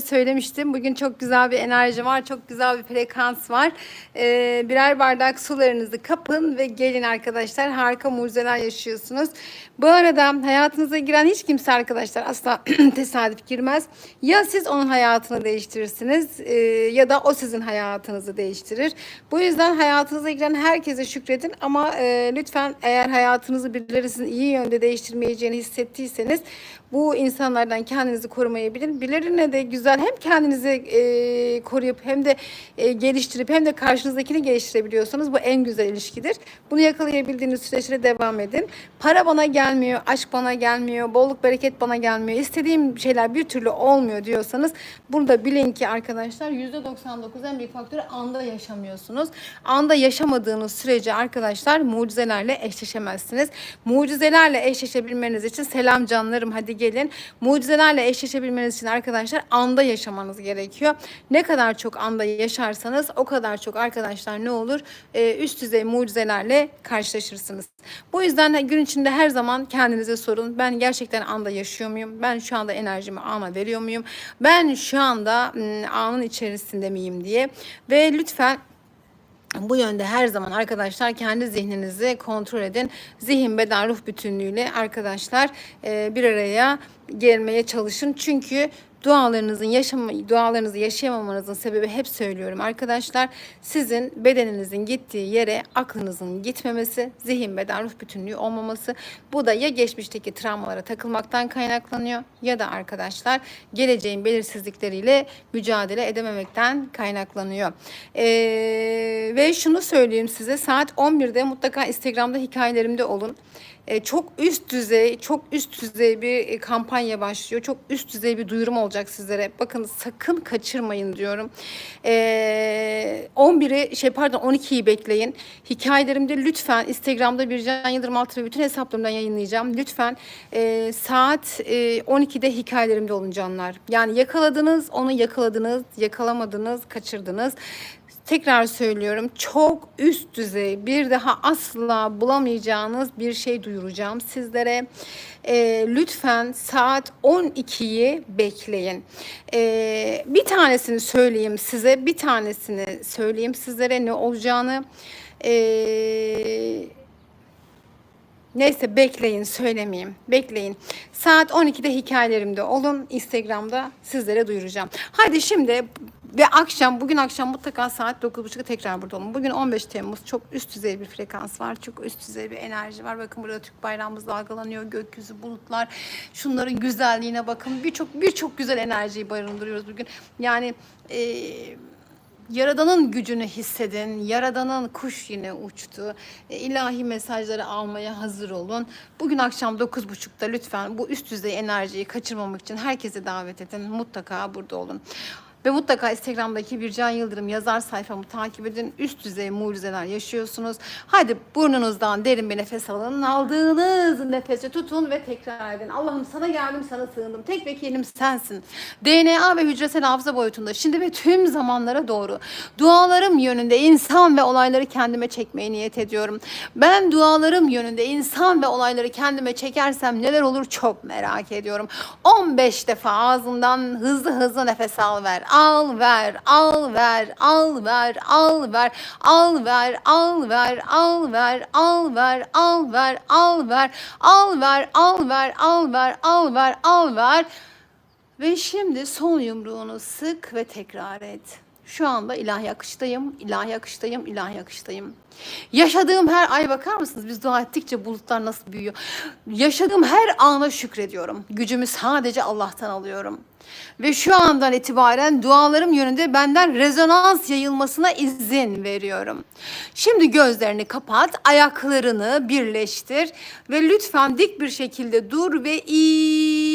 söylemiştim. Bugün çok güzel bir enerji var. Çok güzel bir frekans var. Ee, birer bardak sularınızı kapın ve gelin arkadaşlar. Harika mucizeler yaşıyorsunuz. Bu arada hayatınıza giren hiç kimse arkadaşlar asla tesadüf girmez. Ya siz onun hayatını değiştirirsiniz e, ya da o sizin hayatınızı değiştirir. Bu yüzden hayatınıza giren herkese şükredin ama e, lütfen eğer hayatınızı birileri sizin iyi yönde değiştirmeyeceğini hissettiyseniz bu insanlardan kendinizi korumayı bilin. Birilerine de güzel hem kendinizi e, koruyup hem de e, geliştirip hem de karşınızdakini geliştirebiliyorsanız bu en güzel ilişkidir. Bunu yakalayabildiğiniz süreçte devam edin. Para bana gelmiyor, aşk bana gelmiyor, bolluk bereket bana gelmiyor. İstediğim şeyler bir türlü olmuyor diyorsanız burada bilin ki arkadaşlar %99 en büyük faktörü anda yaşamıyorsunuz. Anda yaşamadığınız sürece arkadaşlar mucizelerle eşleşemezsiniz. Mucizelerle eşleşebilmeniz için selam canlarım hadi gelin. Mucizelerle eşleşebilmeniz için arkadaşlar anda yaşamanız gerekiyor. Ne kadar çok anda yaşarsanız o kadar çok arkadaşlar ne olur? Ee, üst düzey mucizelerle karşılaşırsınız. Bu yüzden gün içinde her zaman kendinize sorun. Ben gerçekten anda yaşıyor muyum? Ben şu anda enerjimi ana veriyor muyum? Ben şu anda ım, anın içerisinde miyim diye. Ve lütfen bu yönde her zaman arkadaşlar kendi zihninizi kontrol edin. Zihin, beden, ruh bütünlüğüyle arkadaşlar bir araya gelmeye çalışın. Çünkü dualarınızın yaşama, dualarınızı yaşayamamanızın sebebi hep söylüyorum arkadaşlar. Sizin bedeninizin gittiği yere aklınızın gitmemesi, zihin, beden, ruh bütünlüğü olmaması. Bu da ya geçmişteki travmalara takılmaktan kaynaklanıyor ya da arkadaşlar geleceğin belirsizlikleriyle mücadele edememekten kaynaklanıyor. Ee, ve şunu söyleyeyim size saat 11'de mutlaka Instagram'da hikayelerimde olun. E, çok üst düzey, çok üst düzey bir e, kampanya başlıyor. Çok üst düzey bir duyurum olacak sizlere. Bakın sakın kaçırmayın diyorum. E, 11'i şey pardon 12'yi bekleyin. Hikayelerimde lütfen Instagram'da Bircan Yıldırım Altı ve bütün hesaplarımdan yayınlayacağım. Lütfen e, saat e, 12'de hikayelerimde olun canlar. Yani yakaladınız, onu yakaladınız, yakalamadınız, kaçırdınız. Tekrar söylüyorum çok üst düzey bir daha asla bulamayacağınız bir şey duyuracağım sizlere. Ee, lütfen saat 12'yi bekleyin. Ee, bir tanesini söyleyeyim size bir tanesini söyleyeyim sizlere ne olacağını. Ee, Neyse bekleyin söylemeyeyim. Bekleyin. Saat 12'de hikayelerimde olun. Instagram'da sizlere duyuracağım. Hadi şimdi ve akşam bugün akşam mutlaka saat 9.30'da tekrar burada olun. Bugün 15 Temmuz çok üst düzey bir frekans var. Çok üst düzey bir enerji var. Bakın burada Türk bayrağımız dalgalanıyor. Gökyüzü, bulutlar. Şunların güzelliğine bakın. Birçok birçok güzel enerjiyi barındırıyoruz bugün. Yani eee Yaradan'ın gücünü hissedin. Yaradan'ın kuş yine uçtu. E, ilahi mesajları almaya hazır olun. Bugün akşam 9.30'da lütfen bu üst düzey enerjiyi kaçırmamak için herkese davet edin. Mutlaka burada olun. Ve mutlaka Instagram'daki Bircan Yıldırım yazar sayfamı takip edin. Üst düzey mucizeler yaşıyorsunuz. Hadi burnunuzdan derin bir nefes alın. Aldığınız nefesi tutun ve tekrar edin. Allah'ım sana geldim, sana sığındım. Tek vekilim sensin. DNA ve hücresel hafıza boyutunda şimdi ve tüm zamanlara doğru dualarım yönünde insan ve olayları kendime çekmeye niyet ediyorum. Ben dualarım yönünde insan ve olayları kendime çekersem neler olur çok merak ediyorum. 15 defa ağzından hızlı hızlı nefes al ver. Al ver, al ver, al ver, al ver, al ver, al ver, al ver, al ver, al ver, al ver, al ver, al ver, al ver, al ver, al ver. Ve şimdi son yumruğunu sık ve tekrar et. Şu anda ilahi akıştayım, ilahi akıştayım, ilahi akıştayım. Yaşadığım her ay bakar mısınız? Biz dua ettikçe bulutlar nasıl büyüyor. Yaşadığım her ana şükrediyorum. Gücümü sadece Allah'tan alıyorum. Ve şu andan itibaren dualarım yönünde benden rezonans yayılmasına izin veriyorum. Şimdi gözlerini kapat, ayaklarını birleştir ve lütfen dik bir şekilde dur ve iyi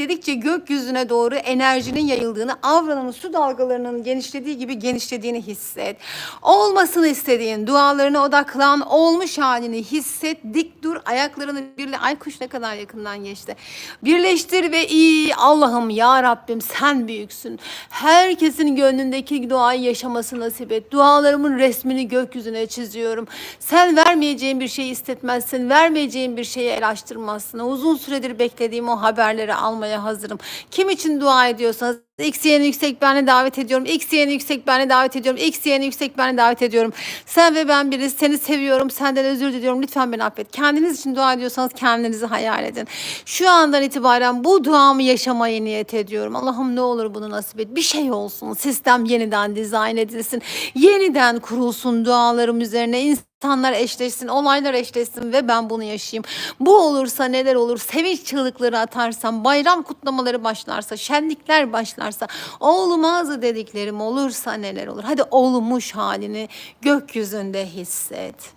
dedikçe gökyüzüne doğru enerjinin yayıldığını, avranın su dalgalarının genişlediği gibi genişlediğini hisset. Olmasını istediğin dualarına odaklan, olmuş halini hisset, dik dur, ayaklarını birle. Ay kuş ne kadar yakından geçti. Birleştir ve iyi Allah'ım ya Rabbim sen büyüksün. Herkesin gönlündeki duayı yaşaması nasip et. Dualarımın resmini gökyüzüne çiziyorum. Sen vermeyeceğin bir şey istetmezsin. Vermeyeceğin bir şeyi el açtırmazsın. Uzun süredir beklediğim o haberleri almaya hazırım. Kim için dua ediyorsanız X yeni yüksek benle davet ediyorum. X yeni yüksek benle davet ediyorum. X yeni yüksek benle davet ediyorum. Sen ve ben biriz. Seni seviyorum. Senden özür diliyorum. Lütfen beni affet. Kendiniz için dua ediyorsanız kendinizi hayal edin. Şu andan itibaren bu duamı yaşamaya niyet ediyorum. Allah'ım ne olur bunu nasip et. Bir şey olsun. Sistem yeniden dizayn edilsin. Yeniden kurulsun dualarım üzerine. İnsanlar eşleşsin, olaylar eşleşsin ve ben bunu yaşayayım. Bu olursa neler olur? Sevinç çığlıkları atarsam, bayram kutlamaları başlarsa, şenlikler başlarsa, olmaz dediklerim olursa neler olur? Hadi olmuş halini gökyüzünde hisset.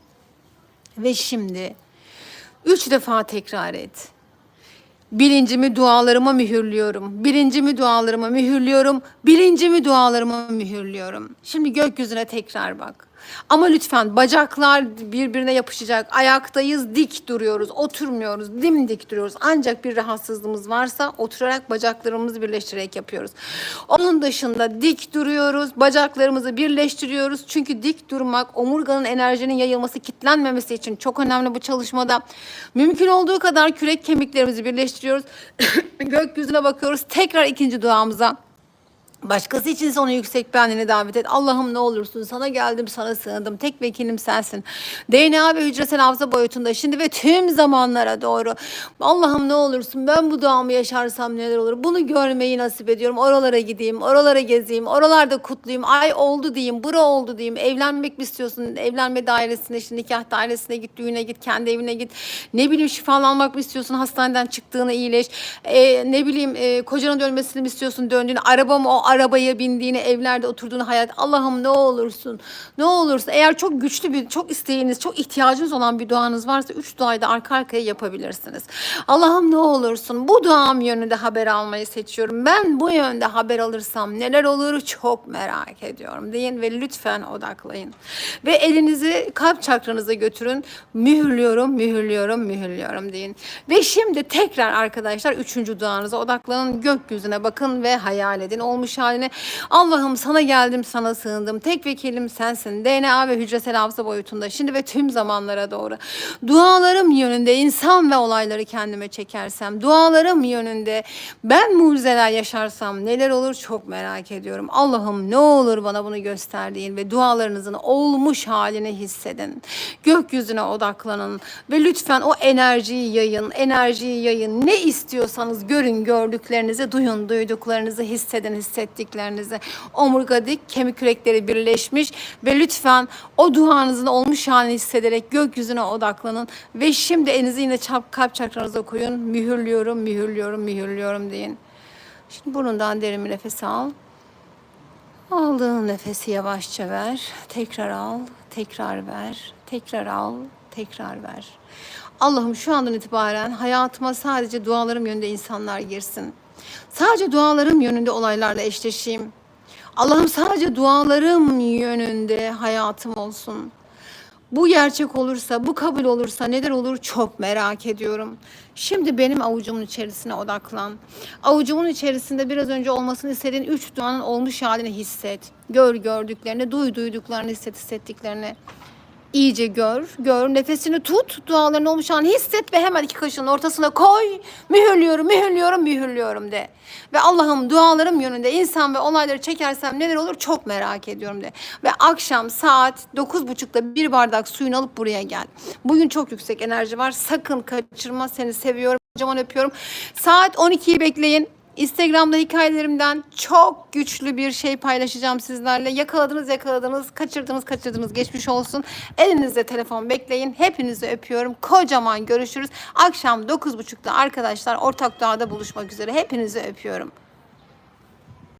Ve şimdi üç defa tekrar et. Bilincimi dualarıma mühürlüyorum. Bilincimi dualarıma mühürlüyorum. Bilincimi dualarıma mühürlüyorum. Şimdi gökyüzüne tekrar bak. Ama lütfen bacaklar birbirine yapışacak. Ayaktayız, dik duruyoruz, oturmuyoruz, dimdik duruyoruz. Ancak bir rahatsızlığımız varsa oturarak bacaklarımızı birleştirerek yapıyoruz. Onun dışında dik duruyoruz, bacaklarımızı birleştiriyoruz. Çünkü dik durmak omurganın enerjinin yayılması, kitlenmemesi için çok önemli bu çalışmada. Mümkün olduğu kadar kürek kemiklerimizi birleştiriyoruz. Gökyüzüne bakıyoruz. Tekrar ikinci duamıza Başkası için onu yüksek benliğine davet et. Allah'ım ne olursun sana geldim sana sığındım. Tek vekilim sensin. DNA ve hücresel hafıza boyutunda şimdi ve tüm zamanlara doğru. Allah'ım ne olursun ben bu duamı yaşarsam neler olur. Bunu görmeyi nasip ediyorum. Oralara gideyim, oralara gezeyim, oralarda kutlayayım. Ay oldu diyeyim, bura oldu diyeyim. Evlenmek mi istiyorsun? Evlenme dairesine, şimdi nikah dairesine git, düğüne git, kendi evine git. Ne bileyim şifalanmak mı istiyorsun? Hastaneden çıktığını iyileş. Ee, ne bileyim e, kocanın dönmesini mi istiyorsun? Döndüğünü, arabamı o arabaya bindiğini, evlerde oturduğunu hayat. Allah'ım ne olursun, ne olursun. Eğer çok güçlü bir, çok isteğiniz, çok ihtiyacınız olan bir duanız varsa üç duayı da arka arkaya yapabilirsiniz. Allah'ım ne olursun bu duam yönünde haber almayı seçiyorum. Ben bu yönde haber alırsam neler olur çok merak ediyorum deyin ve lütfen odaklayın. Ve elinizi kalp çakranıza götürün. Mühürlüyorum, mühürlüyorum, mühürlüyorum deyin. Ve şimdi tekrar arkadaşlar üçüncü duanıza odaklanın. Gökyüzüne bakın ve hayal edin. Olmuş haline Allah'ım sana geldim, sana sığındım. Tek vekilim sensin. DNA ve hücresel hafıza boyutunda. Şimdi ve tüm zamanlara doğru. Dualarım yönünde insan ve olayları kendime çekersem, dualarım yönünde ben mucizeler yaşarsam neler olur çok merak ediyorum. Allah'ım ne olur bana bunu gösterdiğin ve dualarınızın olmuş halini hissedin. Gökyüzüne odaklanın ve lütfen o enerjiyi yayın, enerjiyi yayın. Ne istiyorsanız görün gördüklerinizi, duyun duyduklarınızı, hissedin hissettiklerinizi. Omurga dik, kemik kürekleri birleşmiş ve lütfen o duanızın olmuş halini hissederek gökyüzüne odaklanın ve şimdi elinizi yine çap, kalp çakranıza koyun. Mühürlüyorum, mühürlüyorum, mühürlüyorum deyin. Şimdi burundan derin bir nefes al. Aldığın nefesi yavaşça ver. Tekrar al, tekrar ver. Tekrar al, tekrar ver. Allah'ım şu andan itibaren hayatıma sadece dualarım yönünde insanlar girsin. Sadece dualarım yönünde olaylarla eşleşeyim. Allah'ım sadece dualarım yönünde hayatım olsun. Bu gerçek olursa, bu kabul olursa neler olur çok merak ediyorum. Şimdi benim avucumun içerisine odaklan. Avucumun içerisinde biraz önce olmasını istediğin üç duanın olmuş halini hisset. Gör gördüklerini, duy duyduklarını, hisset hissettiklerini. İyice gör, gör, nefesini tut, duaların olmuş an hisset ve hemen iki kaşının ortasına koy. Mühürlüyorum, mühürlüyorum, mühürlüyorum de. Ve Allah'ım dualarım yönünde insan ve olayları çekersem neler olur çok merak ediyorum de. Ve akşam saat 9.30'da bir bardak suyunu alıp buraya gel. Bugün çok yüksek enerji var. Sakın kaçırma. Seni seviyorum. Kocaman öpüyorum. Saat 12'yi bekleyin. Instagram'da hikayelerimden çok güçlü bir şey paylaşacağım sizlerle. Yakaladınız yakaladınız, kaçırdınız kaçırdınız geçmiş olsun. Elinizde telefon bekleyin. Hepinizi öpüyorum. Kocaman görüşürüz. Akşam 9.30'da arkadaşlar ortak doğada buluşmak üzere. Hepinizi öpüyorum.